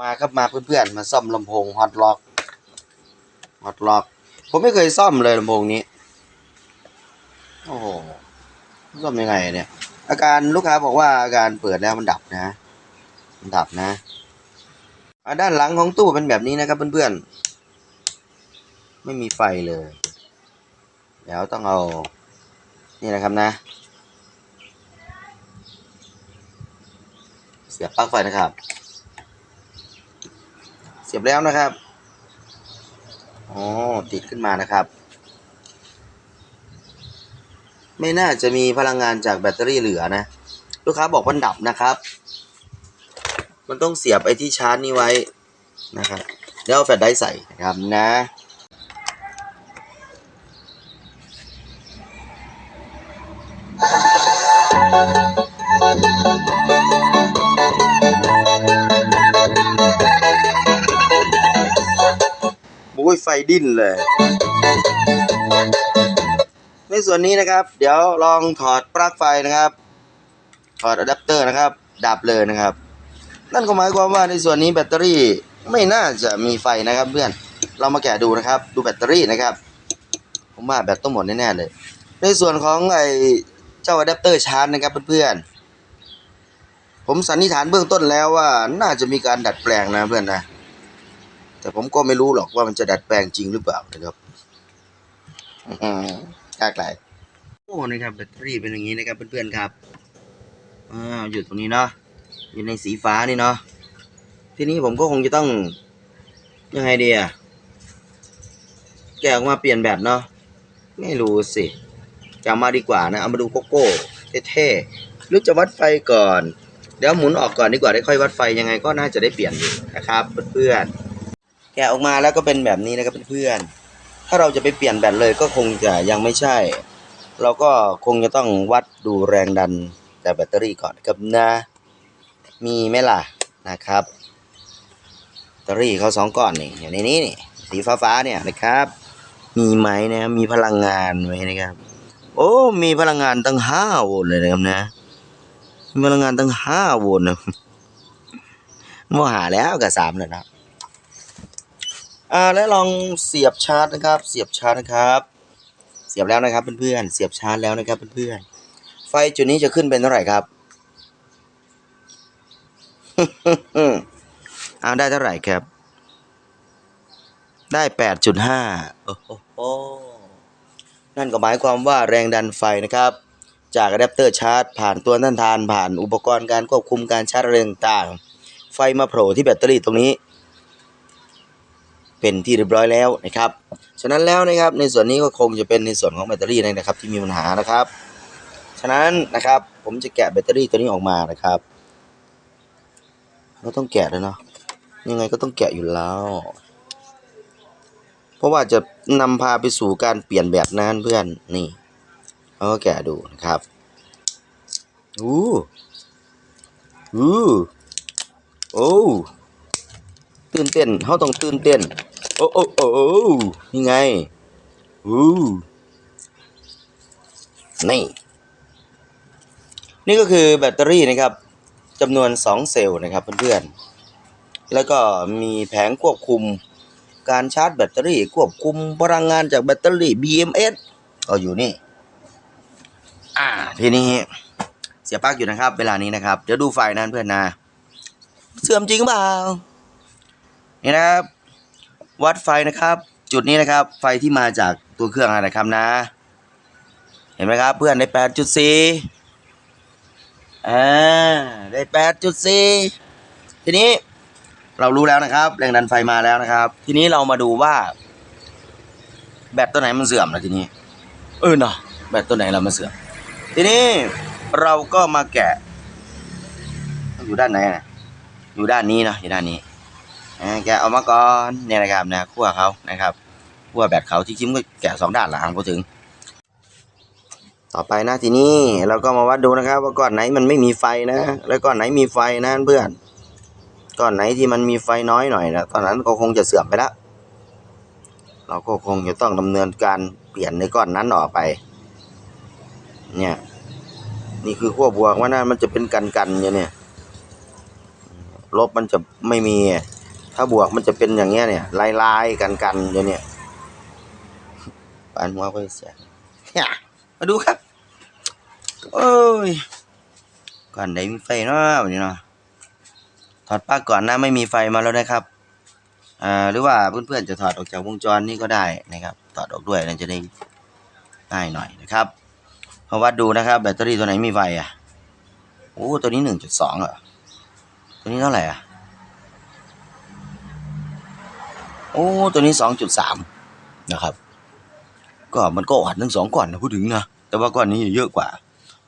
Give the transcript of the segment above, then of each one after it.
มาครับมาเพื่อนๆมาซ่อมลำโพงฮอตล็อกฮอตล็อก ผมไม่เคยซ่อมเลยลำโพงนี้ โอ้โหซ่อมยังไงเนี่ย อาการลูกค้าบอกว่าอาการเปิดแล้วมันดับนะ มันดับนะอะด้านหลังของตู้เป็นแบบนี้นะครับเพื่อนๆ ไม่มีไฟเลยเดี๋ยวต้องเอา นี่นะครับนะ เสียบปลั๊กไฟนะครับ เสียบแล้วนะครับอ๋อติดขึ้นมานะครับ ไม่น่าจะมีพลังงานจากแบตเตอรี่เหลือนะ ลูกค้าบอกมันดับนะครับ มันต้องเสียบไอ้ที่ชาร์จนี้ไว้นะครับเดี๋ยวเอาแฟลชไดร์ใส่นะครับนะ อ้ยไฟดิ้นเลย ในส่วนนี้นะครับ เดี๋ยวลองถอดปลั๊กไฟนะครับ ถอดอะแดปเตอร์นะครับ ดับเลยนะครับ นั่นก็หมายความว่าในส่วนนี้แบตเตอรี่ไม่น่าจะมีไฟนะครับเพื่อน เรามาแกะดูนะครับ ดูแบตเตอรี่นะครับ ผมว่าแบตต้องหมดแน่ๆเลย ในส่วนของไอเจ้าอะแดปเตอร์ชาร์จนะครับเพื่อนๆผมสันนิษฐานเบื้องต้นแล้วว่าน่าจะมีการดัดแปลงนะเพื่อนนะ แต่ผมก็ไม่รู้หรอกว่ามันจะดัดแปลงจริงหรือเปล่านะครับอืมกล้าไกลโอ้นะครับแบตเตอรี่เป็นอย่างนี้นะครับเพื่อนๆครับอ่าอยู่ตรงนี้เนาะอยู่ในสีฟ้านี่เนาะทีนี้ผมก็คงจะต้องยังไงดีอะแกออกมาเปลี่ยนแบตเนาะไม่รู้สิจะมาดีกว่านะเอามาดูโกโก้เท่ๆหรือจะวัดไฟก่อน เดี๋ยวหมุนออกก่อนดีกว่าได้ค่อยวัดไฟยังไงก็น่าจะได้เปลี่ยนอยู่นะครับเพื่อนๆ แกะออกมาแล้วก็เป็นแบบนี้นะครับเพื่อนๆถ้าเราจะไปเปลี่ยนแบตเลยก็คงจะยังไม่ใช่ เราก็คงจะต้องวัดดูแรงดันจากแบตเตอรี่ก่อนครับนะ มีไหมล่ะนะครับแบตเตอรี่เขาสองก้อนนี่อย่างในนี้นี่สีฟ้าๆเนี่ยนะครับ มีไหมนะครับมีพลังงานไหมนะครับ โอ้มีพลังงานตั้งห้าโวลต์เลยนะครับนะมีพลังงานตั้งห้าโวลต์นะมหาแล้วกับสามเลยนะ อ่าแล้วลองเสียบชาร์จนะครับ เสียบชาร์จนะครับ เสียบแล้วนะครับเพื่อนๆเสียบชาร์จแล้วนะครับเพื่อนๆไฟจุดนี้จะขึ้นเป็นเท่าไหร่ครับเอาได้เท่าไหร่ครับ ได้แปดจุดห้าโอ้โหนั่นก็หมายความว่าแรงดันไฟนะครับ จากอะแดปเตอร์ชาร์จ ผ่านตัวต้านทานผ่านอุปกรณ์การควบคุมการชาร์จอะไรต่างๆไฟมาโผล่ที่แบตเตอรี่ตรงนี้ เป็นที่เรียบร้อยแล้วนะครับ ฉะนั้นแล้วนะครับในส่วนนี้ก็คงจะเป็นในส่วนของแบตเตอรี่นะครับที่มีปัญหานะครับ ฉะนั้นนะครับผมจะแกะแบตเตอรี่ตัวนี้ออกมานะครับเราต้องแกะแล้วเนาะยังไงก็ต้องแกะอยู่แล้ว เพราะว่าจะนำพาไปสู่การเปลี่ยนแบบนั้นเพื่อนนี่เราก็แกะดูนะครับอู้อู้โอ้ตื่นเต้นเขาต้องตื่นเต้น โอ้โอ้โอ้โอ้นี่ไงอู้นี่ นี่ก็คือแบตเตอรี่นะครับจำนวน 2 เซลล์นะครับเพื่อนๆ แล้วก็มีแผงควบคุมการชาร์จแบตเตอรี่ ควบคุมพลังงานจากแบตเตอรี่ BMS ก็อยู่นี่ อ่า ทีนี้ เสียบปลั๊กอยู่นะครับ เวลานี้นะครับ เดี๋ยวดูไฟนั้นเพื่อนนะ เสื่อมจริงเปล่า นี่นะครับ วัดไฟนะครับ จุดนี้นะครับ ไฟที่มาจากตัวเครื่องนะครับนะ เห็นไหมครับ เพื่อนได้แปดจุดสี่อ่าได้แปดจุดสี่ทีนี้เรารู้แล้วนะครับ แรงดันไฟมาแล้วนะครับ ทีนี้เรามาดูว่า แบตตัวไหนมันเสื่อมนะทีนี้ เออเนาะแบตตัวไหนเรามาเสื่อม ทีนี้เราก็มาแกะ อยู่ด้านไหนนะอยู่ด้านนี้เนาะอยู่ด้านนี้ แกเอามาก่อนเนี่ยนะครับนะขั้วเขานะครับขั้วแบตเขาที่จริงก็แกะสองด้านหลังพูดถึง ต่อไปนะทีนี้เราก็มาวัดดูนะครับ ว่าก้อนไหนมันไม่มีไฟนะ แล้วก้อนไหนมีไฟนะเพื่อนก้อนไหนที่มันมีไฟน้อยหน่อยนะตอนนั้นก็คงจะเสื่อมไปแล้วเราก็คงจะต้องดำเนินการเปลี่ยนในก้อนนั้นออกไป เนี่ย นี่คือขั้วบวกว่านะมันจะเป็นกันกันอยู่เนี่ย ลบมันจะไม่มี ถ้าบวกมันจะเป็นอย่างเงี้ยเนี่ย ลายลายกันกันๆอยู่เนี่ยปานหัวก็เสียมาดูครับ โอ้ย ก่อนไหนมีไฟเนาะวันนี้เนาะถอดปลั๊กก่อนนะไม่มีไฟมาแล้วนะครับอ่าหรือว่าเพื่อนๆจะถอดออกจากวงจรนี่ก็ได้นะครับ ถอดออกด้วยนะจะได้ง่ายหน่อยนะครับเพราะวัดดูนะครับแบตเตอรี่ตัวไหนมีไฟอะโอ้ตัวนี้หนึ่งจุดสองเหรอตัวนี้เท่าไหร่อะ โอ้ ตัวนี้สองจุดสามนะครับ ก็มันก็อ่อนทั้งสองก้อนนะพูดถึงนะ แต่ว่าก้อนนี้เยอะกว่า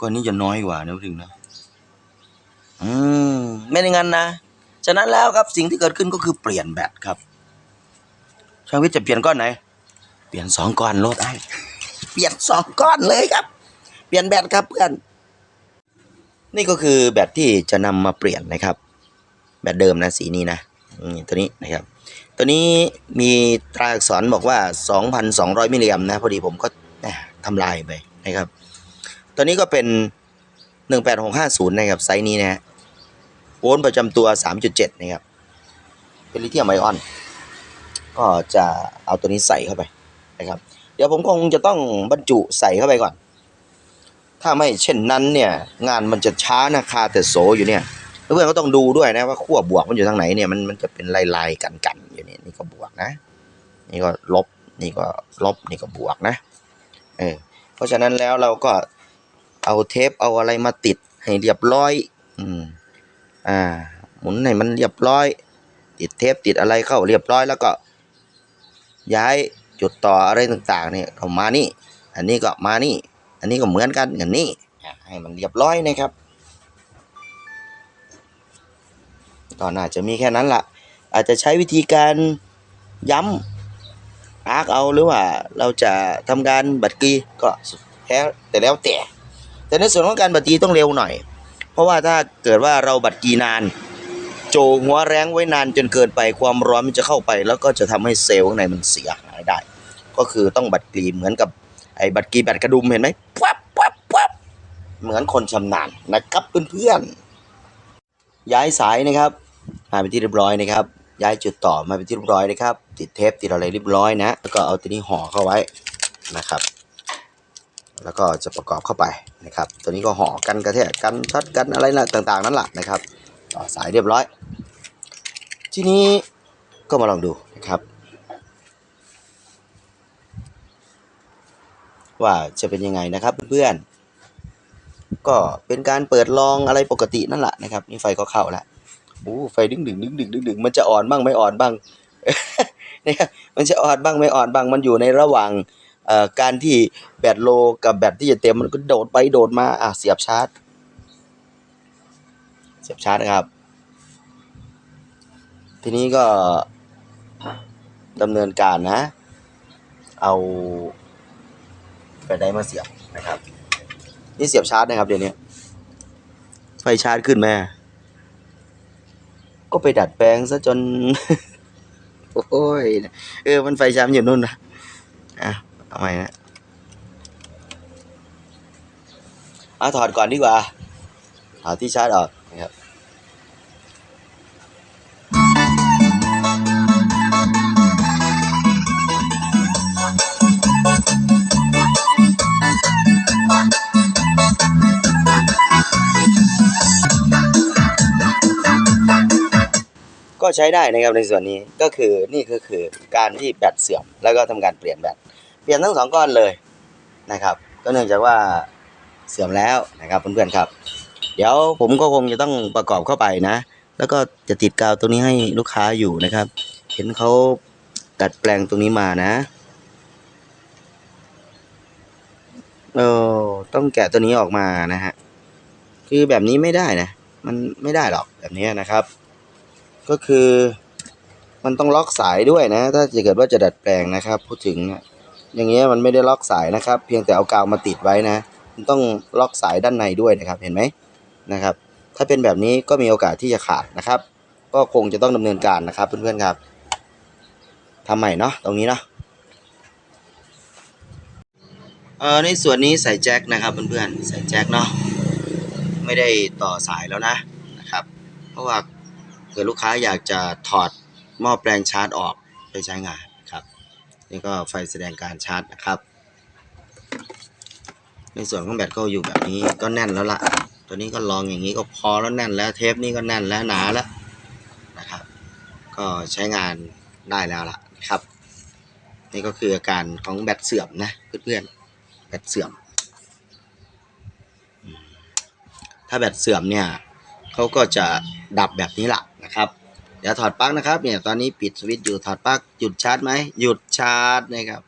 ก้อนนี้จะน้อยกว่านะพูดถึงนะ อืม ไม่ได้งั้นนะ ฉะนั้นแล้วครับสิ่งที่เกิดขึ้นก็คือเปลี่ยนแบตครับ ช่างวิทย์จะเปลี่ยนก้อนไหน เปลี่ยนสองก้อนโลดไอ้เปลี่ยนสองก้อนเลยครับ เปลี่ยนแบตครับเพื่อน นี่ก็คือแบตที่จะนำมาเปลี่ยนนะครับ แบตเดิมนะสีนี้นะนี่ตัวนี้นะครับ ตัวนี้มีตราอักษรบอกว่า 2,200 มิลลิแอมนะพอดีผมก็ทำลายไปนะครับ ตัวนี้ก็เป็น 18650 นะครับไซส์นี้นะฮะโวลต์ประจำตัว 3.7 นะครับ เป็นลิเธียมไอออน ก็จะเอาตัวนี้ใส่เข้าไปนะครับ เดี๋ยวผมคงจะต้องบรรจุใส่เข้าไปก่อน ถ้าไม่เช่นนั้นเนี่ย งานมันจะช้านะคาแต่โสอยู่เนี่ย เพื่อนก็ต้องดูด้วยนะว่าขั้วบวกมันอยู่ทางไหนเนี่ยมันมันจะเป็นลายๆกันๆอยู่นี่นี่ก็บวกนะ นี่ก็ลบนี่ก็ลบนี่ก็บวกนะเออเพราะฉะนั้นแล้วเราก็เอาเทปเอาอะไรมาติดให้เรียบร้อยอืมอ่า หมุนให้มันเรียบร้อย ติดเทปติดอะไรเข้าเรียบร้อยแล้วก็ ย้ายจุดต่ออะไรต่างๆ เนี่ยเข้ามานี่ อันนี้ก็มานี่ อันนี้ก็เหมือนกันอย่างนี้ให้มันเรียบร้อยนะครับ ก็น่าจะมีแค่นั้นละอาจจะใช้วิธีการย้ำอาร์กเอาหรือว่าเราจะทำการบัดกีก็แค่แต่แล้วแต่ แต่ในส่วนของการบัดกีต้องเร็วหน่อย เพราะว่าถ้าเกิดว่าเราบัดกีนาน โจหัวแรงไว้นานจนเกินไปความร้อนมันจะเข้าไป แล้วก็จะทำให้เซลล์ข้างในมันเสียหายได้ ก็คือต้องบัดกีเหมือนกับไอ้บัดกีแบตกระดุมเห็นไหมปั๊บปั๊บปั๊บเหมือนคนชำนาญนะครับเพื่อนๆย้ายสายนะครับ มาเป็นที่เรียบร้อยนะครับ ย้ายจุดต่อมาเป็นที่เรียบร้อยนะครับ ติดเทปติดอะไรเรียบร้อยนะ แล้วก็เอาตัวนี้ห่อเข้าไว้นะครับ แล้วก็จะประกอบเข้าไปนะครับ ตัวนี้ก็ห่อกันกระแทกกันช็อตกันอะไรนะต่างๆ นั่นแหละนะครับ ต่อสายเรียบร้อย ทีนี้ก็มาลองดูนะครับ ว่าจะเป็นยังไงนะครับเพื่อนๆก็เป็นการเปิดลองอะไรปกตินั่นแหละนะครับ นี่ไฟก็เข้าแล้ว โอ้ไฟดึงดึงดึงดึงดึงดึงมันจะอ่อนบ้างไม่อ่อนบ้างเนี่ยมันจะอ่อนบ้างไม่อ่อนบ้าง มันอยู่ในระหว่างการที่แบตโลกับแบตที่จะเต็มมันก็โดดไปโดดมาอะเสียบชาร์จ เสียบชาร์จนะครับ ทีนี้ก็ดำเนินการนะ เอาแบตไดมาเสียบนะครับ นี่เสียบชาร์จนะครับเดี๋ยวนี้ไฟชาร์จขึ้นไหม ก็ไปดัดแปลงซะจน โอ้ย เออ มันไฟช้ำอยู่นู่นนะอะเอาใหม่นะเอาถอดก่อนดีกว่าถอดที่ชาร์จออก ใช้ได้นะครับในส่วนนี้ก็คือนี่ก็คือการที่แบตเสื่อม แล้วก็ทำการเปลี่ยนแบตเปลี่ยนทั้งสองก้อนเลยนะครับ ก็เนื่องจากว่าเสื่อมแล้วนะครับเพื่อนๆครับ เดี๋ยวผมก็คงจะต้องประกอบเข้าไปนะ แล้วก็จะติดกาวตรงนี้ให้ลูกค้าอยู่นะครับ เห็นเขาดัดแปลงตรงนี้มานะเออต้องแกะตัวนี้ออกมานะฮะคือแบบนี้ไม่ได้นะ มันไม่ได้หรอกแบบนี้นะครับ ก็คือมันต้องล็อกสายด้วยนะ ถ้าจะเกิดว่าจะดัดแปลงนะครับพูดถึงอะอย่างเงี้ยมันไม่ได้ล็อกสายนะครับ เพียงแต่เอากาวมาติดไว้นะมันต้องล็อกสายด้านในด้วยนะครับเห็นไหมนะครับ ถ้าเป็นแบบนี้ก็มีโอกาสที่จะขาดนะครับ ก็คงจะต้องดำเนินการนะครับเพื่อนๆครับทำใหม่เนาะตรงนี้เนาะเออในส่วนนี้ใส่แจ็คนะครับเพื่อนๆใส่แจ็คเนาะไม่ได้ต่อสายแล้วนะนะครับ เพราะว่า ผื่อลูกค้าอยากจะถอดหม้อแปลงชาร์จออกไปใช้งานครับ นี่ก็ไฟแสดงการชาร์จนะครับ ในส่วนของแบตก็อยู่แบบนี้ก็แน่นแล้วล่ะ ตัวนี้ก็ลองอย่างนี้ก็พอแล้วแน่นแล้วเทปนี้ก็แน่นแล้วหนาแล้วนะครับ ก็ใช้งานได้แล้วล่ะนะครับ นี่ก็คืออาการของแบตเสื่อมนะเพื่อนๆแบตเสื่อม ถ้าแบตเสื่อมเนี่ย เขาก็จะดับแบบนี้ละนะครับเดี๋ยวถอดปลั๊กนะครับเนี่ยตอนนี้ปิดสวิตช์อยู่ถอดปลั๊กหยุดชาร์จไหมหยุดชาร์จนะครับ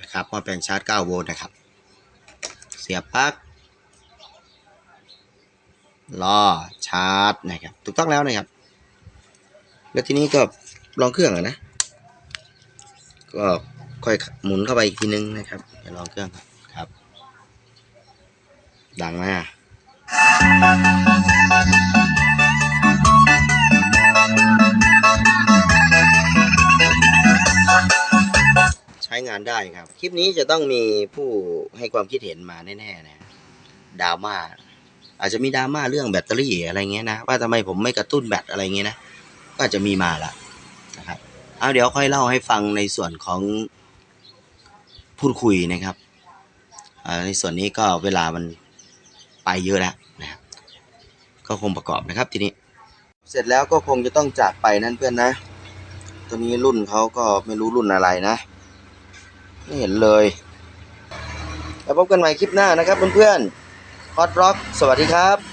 นะครับหม้อแปลงชาร์จ 9 โวลต์นะครับ เสียบปลั๊กรอชาร์จนะครับถูกต้องแล้วนะครับ แล้วทีนี้ก็ลองเครื่องอะนะ ก็ค่อยหมุนเข้าไปอีกทีนึงนะครับเดี๋ยวลองเครื่องครับ ดังไหมอะใช้งานได้ครับ คลิปนี้จะต้องมีผู้ให้ความคิดเห็นมาแน่ๆนะดราม่าอาจจะมีดราม่าเรื่องแบตเตอรี่อะไรเงี้ยนะ ว่าทำไมผมไม่กระตุ้นแบตอะไรเงี้ยนะ ก็จจะมีมาละนะครับเอาเดี๋ยวค่อยเล่าให้ฟังในส่วนของพูดคุยนะครับในส่วนนี้ก็เวลามัน เยอะแล้วนะครับก็คงประกอบนะครับทีนี้ เสร็จแล้วก็คงจะต้องจากไปนั่นเพื่อนนะ ตัวนี้รุ่นเขาก็ไม่รู้รุ่นอะไรนะ ไม่เห็นเลย แล้วพบกันใหม่คลิปหน้านะครับเพื่อนๆฮอตร็อกสวัสดีครับ